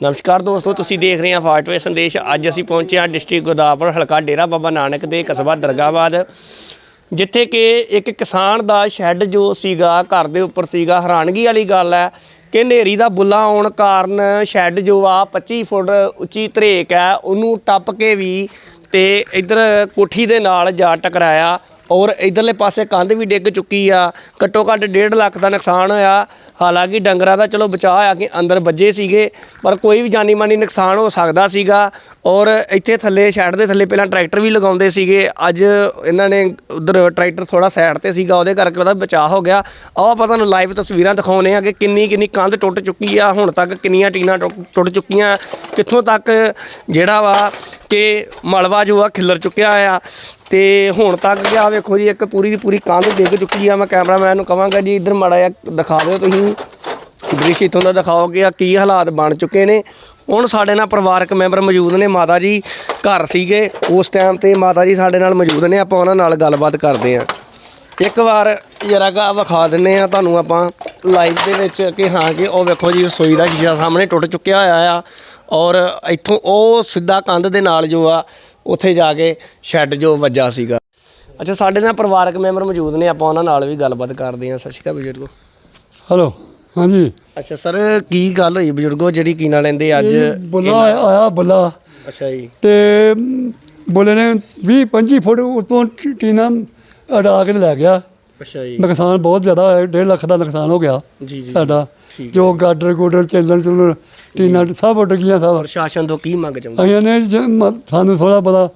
ਨਮਸਕਾਰ ਦੋਸਤੋ, ਤੁਸੀਂ ਦੇਖ ਰਹੇ ਹੋ ਫਾਸਟਵੇ ਸੰਦੇਸ਼। ਅੱਜ ਅਸੀਂ ਪਹੁੰਚੇ ਹਾਂ ਡਿਸਟ੍ਰਿਕਟ ਗੁਰਦਾਸਪੁਰ, ਹਲਕਾ ਡੇਰਾ ਬਾਬਾ ਨਾਨਕ ਦੇ ਕਸਬਾ ਦਰਗਾਬਾਦ, ਜਿੱਥੇ ਕਿ ਇੱਕ ਕਿਸਾਨ ਦਾ ਸ਼ੈੱਡ ਜੋ ਸੀਗਾ, ਘਰ ਦੇ ਉੱਪਰ ਸੀਗਾ, ਹੈਰਾਨਗੀ ਵਾਲੀ ਗੱਲ ਹੈ ਕਿ ਹਨੇਰੀ ਦਾ ਬੁੱਲਾ ਆਉਣ ਕਾਰਨ ਸ਼ੈੱਡ ਜੋ ਆ 25 ਫੁੱਟ ਉੱਚੀ ਧਰੇਕ ਹੈ, ਉਹਨੂੰ ਟੱਪ ਕੇ ਵੀ ਤੇ ਇਧਰ ਕੋਠੀ ਦੇ ਨਾਲ ਜਾ ਟਕਰਾਇਆ ਔਰ ਇਧਰਲੇ ਪਾਸੇ ਕੰਧ ਵੀ ਡਿੱਗ ਚੁੱਕੀ ਆ। ਘੱਟੋ ਘੱਟ 1.5 ਲੱਖ ਦਾ ਨੁਕਸਾਨ ਹੋਇਆ। ਹਾਲਾਂਕਿ ਡੰਗਰਾਂ ਦਾ ਚਲੋ ਬਚਾਅ ਹੋਇਆ ਕਿ ਅੰਦਰ ਵੱਜੇ ਸੀਗੇ, ਪਰ ਕੋਈ ਵੀ ਜਾਨੀ ਮਾਨੀ ਨੁਕਸਾਨ ਹੋ ਸਕਦਾ ਸੀਗਾ। ਔਰ ਇੱਥੇ ਥੱਲੇ ਸ਼ੈਡ ਦੇ ਥੱਲੇ ਪਹਿਲਾਂ ਟਰੈਕਟਰ ਵੀ ਲਗਾਉਂਦੇ ਸੀਗੇ। ਅੱਜ ਇਹਨਾਂ ਨੇ ਉਧਰ ਟਰੈਕਟਰ ਥੋੜਾ ਸਾਈਡ ਤੇ ਸੀਗਾ, ਉਹਦੇ ਕਰਕੇ ਉਹਦਾ ਬਚਾਅ ਹੋ ਗਿਆ। ਆਓ ਆਪਾਂ ਤੁਹਾਨੂੰ ਲਾਈਵ ਤਸਵੀਰਾਂ ਦਿਖਾਉਨੇ ਆ ਕਿ ਕਿੰਨੀ ਕਿੰਨੀ ਕੰਧ ਟੁੱਟ ਚੁੱਕੀ ਆ। ਹੁਣ ਤੱਕ ਕਿੰਨੀਆਂ ਟੀਨਾਂ ਟੁੱਟ ਟੁੱਟ ਚੁੱਕੀਆਂ। ਕਿੱਥੋਂ ਤੱਕ ਜਿਹੜਾ ਵਾ ਕਿ ਮਲਵਾ ਜੋ ਆ ਖਿੱਲਰ ਚੁੱਕਿਆ ਆ। ਤੇ ਹੁਣ ਤੱਕ ਆ ਵੇਖੋ ਜੀ, ਇੱਕ ਪੂਰੀ ਦੀ ਪੂਰੀ ਕੰਧ ਡਿੱਗ ਚੁੱਕੀ ਆ। ਮੈਂ ਕੈਮਰਾਮੈਨ ਨੂੰ ਕਹਾਂਗਾ ਜੀ, ਇੱਧਰ ਮਾੜਾ ਜਿਹਾ ਦਿਖਾ ਦਿਓ ਤੁਸੀਂ। ਦ੍ਰਿਸ਼ ਇੱਥੋਂ ਦਾ ਦਿਖਾਓ ਕਿ ਆ ਕੀ ਹਾਲਾਤ ਬਣ ਚੁੱਕੇ ਨੇ। ਹੁਣ ਸਾਡੇ ਨਾਲ ਪਰਿਵਾਰਕ ਮੈਂਬਰ ਮੌਜੂਦ ਨੇ। ਮਾਤਾ ਜੀ ਘਰ ਸੀਗੇ। ਉਸ ਟਾਈਮ ਤੇ ਮਾਤਾ ਜੀ ਸਾਡੇ ਨਾਲ ਮੌਜੂਦ ਨੇ। ਆਪਾਂ ਉਹਨਾਂ ਨਾਲ ਗੱਲਬਾਤ ਕਰਦੇ ਹਾਂ। ਇੱਕ ਵਾਰ ਜਰਾ ਗਾ ਵਿਖਾ ਦਿੰਨੇ ਆ ਤੁਹਾਨੂੰ ਆਪਾਂ ਲਾਈਵ ਦੇ ਵਿੱਚ ਕਿ ਹਾਂ ਕਿ ਉਹ ਵੇਖੋ ਜੀ, ਰਸੋਈ ਦਾ ਸ਼ੀਸ਼ਾ ਸਾਹਮਣੇ ਟੁੱਟ ਚੁੱਕਿਆ ਹੋਇਆ ਆ। ਔਰ ਇੱਥੋਂ ਉਹ ਸਿੱਧਾ ਕੰਧ ਦੇ ਨਾਲ ਜੋ ਆ, ਉੱਥੇ ਜਾ ਕੇ ਸ਼ੈੱਡ ਜੋ ਵੱਜਾ ਸੀਗਾ। ਅੱਛਾ, ਸਾਡੇ ਨਾਲ ਪਰਿਵਾਰਕ ਮੈਂਬਰ ਮੌਜੂਦ ਨੇ। ਆਪਾਂ ਉਹਨਾਂ ਨਾਲ ਵੀ ਗੱਲਬਾਤ ਕਰਦੇ ਹਾਂ। ਸਤਿ ਸ਼੍ਰੀ ਅਕਾਲ ਬਜ਼ੁਰਗੋ। ਹੈਲੋ ਹਾਂਜੀ। ਅੱਛਾ ਸਰ ਕੀ ਗੱਲ ਹੋਈ ਬਜ਼ੁਰਗੋ ਜਿਹੜੀ ਕੀ ਨਾਲ ਲੈਂਦੇ ਅੱਜ? ਬੁੱਲਾ ਆਇਆ ਬੁੱਲਾ। ਅੱਛਾ ਜੀ। ਤੇ ਬੁੱਲੇ ਨੇ 20 25 ਫੁੱਟ ਉਤੋਂ ਟੀਨਾ ਅੜਾ ਕੇ ਲੈ ਗਿਆ। ਅੱਛਾ ਜੀ। ਨੁਕਸਾਨ ਬਹੁਤ ਜ਼ਿਆਦਾ ਹੋਇਆ 1.5 ਲੱਖ ਦਾ ਨੁਕਸਾਨ ਹੋ ਗਿਆ ਜੀ ਜੀ। ਸਾਡਾ। ਜੋ ਗਾਡਰ ਗੋਡਰ ਚੱਲਣ ਚੁੱਲਣ ਟੀਨਾ ਸਭ ਉੱਡ ਗਈਆਂ ਸਭ। ਪ੍ਰਸ਼ਾਸਨ ਤੋਂ ਕੀ ਮੰਗ ਚਾਹੁੰਦੇ? ਅਸੀਂ ਨੇ ਸਾਨੂੰ ਥੋੜਾ ਬੜਾ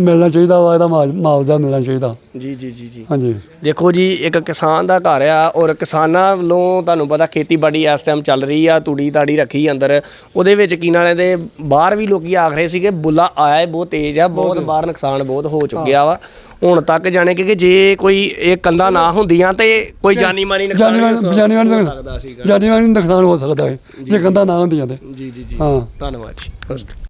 ਮਿਲਣਾ ਚਾਹੀਦਾ ਵਾ ਇਹਦਾ ਮਾਲ ਮਾਲਜਾ ਮਿਲਣਾ ਚਾਹੀਦਾ। ਜੀ ਜੀ ਜੀ ਜੀ। ਹਾਂਜੀ। ਦੇਖੋ ਜੀ ਇੱਕ ਕਿਸਾਨ ਦਾ ਘਰ ਆ ਔਰ ਕਿਸਾਨਾਂ ਵੱਲੋਂ ਤੁਹਾਨੂੰ ਪਤਾ ਖੇਤੀਬਾੜੀ ਇਸ ਟਾਈਮ ਚੱਲ ਰਹੀ ਆ ਤੂੜੀ ਤਾੜੀ ਰੱਖੀ ਅੰਦਰ। ਉਹਦੇ ਵਿੱਚ ਕੀ ਨਾਲੇ ਦੇ ਬਾਹਰ ਵੀ ਲੋਕੀ ਆਖ ਰਹੇ ਸੀਗੇ ਬੁੱਲਾ ਆਇਆ ਹੈ ਬਹੁਤ ਤੇਜ਼ ਆ ਬਹੁਤ ਬਾਹਰ ਨੁਕਸਾਨ ਬਹੁਤ ਹੋ ਚੁੱਕਿਆ ਵਾ। ਹੁਣ ਤੱਕ ਜਾਣੇ ਕਿ ਕਿ ਜੇ ਕੋਈ ਇਹ ਕੰਦਾ ਨਾ ਹੁੰਦੀਆਂ ਤੇ ਕੋਈ ਜਾਨੀ ਮਾਨੀ ਨੁਕਸਾਨ ਜਾਨੀ ਹੋ ਜਾਨੀ ਨੁਕਸਾਨ- ਸਕਦਾ। ਸੀਗਾ ਜਾਨੀ ਮਾਨੀ ਨੁਕਸਾਨ ਹੋ ਸਕਦਾ ਹੈ ਜੇ ਕੰਦਾ ਨਾ ਹੁੰਦੀਆਂ ਤੇ। ਜੀ ਜੀ ਜੀ। ਹਾਂ। ਧੰਨਵਾਦ ਜੀ।